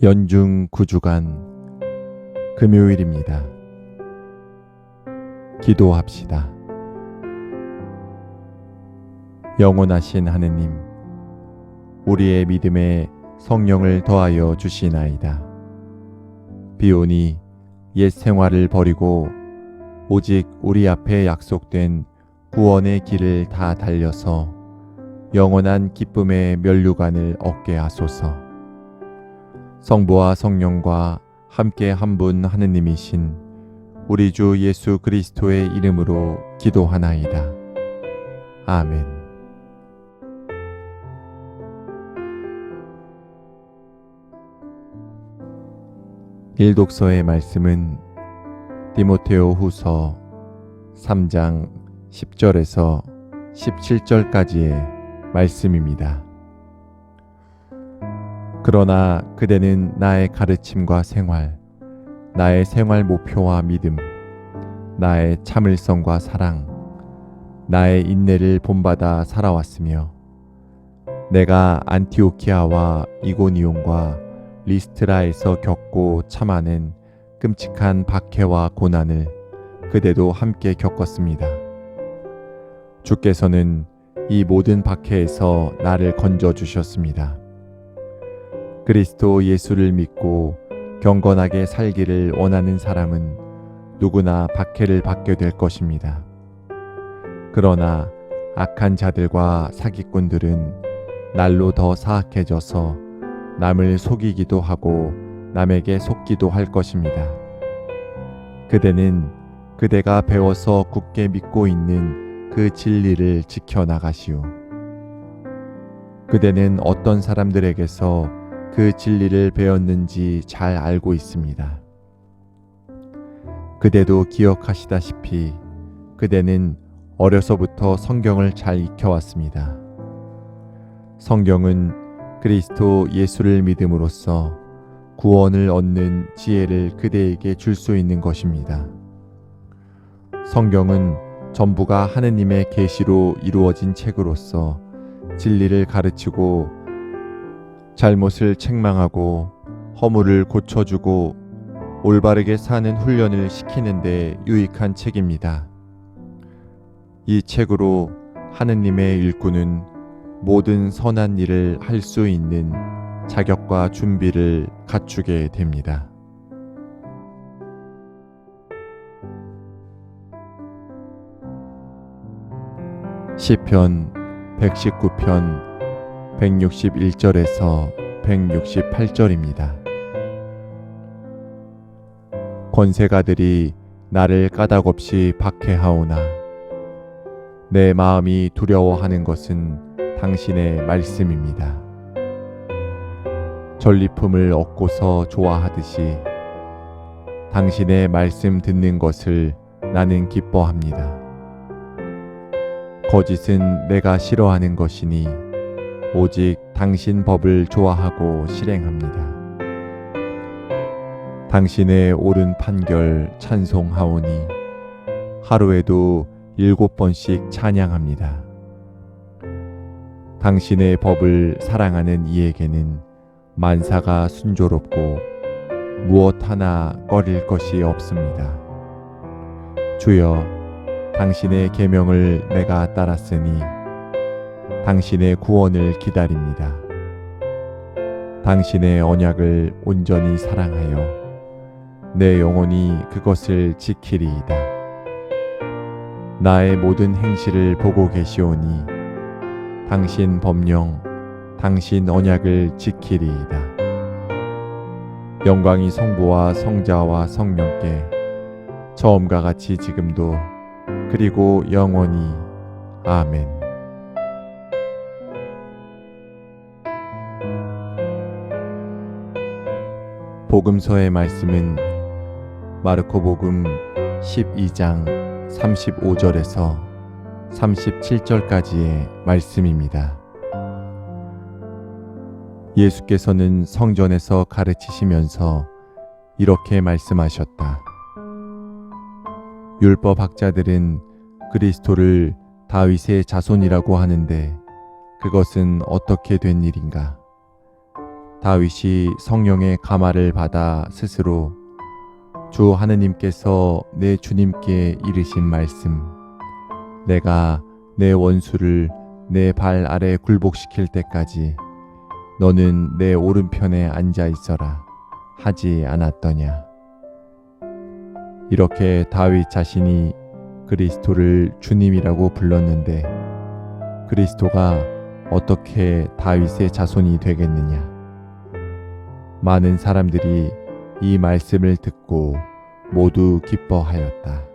연중 9주간 금요일입니다. 기도합시다. 영원하신 하느님, 우리의 믿음에 성령을 더하여 주시나이다. 비오니 옛 생활을 버리고 오직 우리 앞에 약속된 구원의 길을 다 달려서 영원한 기쁨의 면류관을 얻게 하소서. 성부와 성령과 함께 한 분 하느님이신 우리 주 예수 그리스도의 이름으로 기도하나이다. 아멘. 일독서의 말씀은 디모테오 후서 3장 10절에서 17절까지의 말씀입니다. 그러나 그대는 나의 가르침과 생활, 나의 생활 목표와 믿음, 나의 참을성과 사랑, 나의 인내를 본받아 살아왔으며, 내가 안티오키아와 이고니온과 리스트라에서 겪고 참아낸 끔찍한 박해와 고난을 그대도 함께 겪었습니다. 주께서는 이 모든 박해에서 나를 건져 주셨습니다. 그리스도 예수를 믿고 경건하게 살기를 원하는 사람은 누구나 박해를 받게 될 것입니다. 그러나 악한 자들과 사기꾼들은 날로 더 사악해져서 남을 속이기도 하고 남에게 속기도 할 것입니다. 그대는 그대가 배워서 굳게 믿고 있는 그 진리를 지켜나가시오. 그대는 어떤 사람들에게서 그 진리를 배웠는지 잘 알고 있습니다. 그대도 기억하시다시피 그대는 어려서부터 성경을 잘 익혀왔습니다. 성경은 그리스도 예수를 믿음으로써 구원을 얻는 지혜를 그대에게 줄 수 있는 것입니다. 성경은 전부가 하느님의 계시로 이루어진 책으로서 진리를 가르치고 잘못을 책망하고 허물을 고쳐주고 올바르게 사는 훈련을 시키는데 유익한 책입니다. 이 책으로 하느님의 일꾼은 모든 선한 일을 할 수 있는 자격과 준비를 갖추게 됩니다. 시편 119편 161절에서 168절입니다. 권세가들이 나를 까닭 없이 박해하오나 내 마음이 두려워하는 것은 당신의 말씀입니다. 전리품을 얻고서 좋아하듯이 당신의 말씀 듣는 것을 나는 기뻐합니다. 거짓은 내가 싫어하는 것이니 오직 당신 법을 좋아하고 실행합니다. 당신의 옳은 판결 찬송하오니 하루에도 일곱 번씩 찬양합니다. 당신의 법을 사랑하는 이에게는 만사가 순조롭고 무엇 하나 꺼릴 것이 없습니다. 주여 당신의 계명을 내가 따랐으니 당신의 구원을 기다립니다. 당신의 언약을 온전히 사랑하여 내 영혼이 그것을 지키리이다. 나의 모든 행실을 보고 계시오니 당신 법령, 당신 언약을 지키리이다. 영광이 성부와 성자와 성령께 처음과 같이 지금도 그리고 영원히 아멘. 복음서의 말씀은 마르코 복음 12장 35절에서 37절까지의 말씀입니다. 예수께서는 성전에서 가르치시면서 이렇게 말씀하셨다. 율법 학자들은 그리스도를 다윗의 자손이라고 하는데 그것은 어떻게 된 일인가? 다윗이 성령의 가마를 받아 스스로 주 하느님께서 내 주님께 이르신 말씀 내가 내 원수를 내 발 아래 굴복시킬 때까지 너는 내 오른편에 앉아 있어라 하지 않았더냐. 이렇게 다윗 자신이 그리스도를 주님이라고 불렀는데 그리스도가 어떻게 다윗의 자손이 되겠느냐 많은 사람들이 이 말씀을 듣고 모두 기뻐하였다.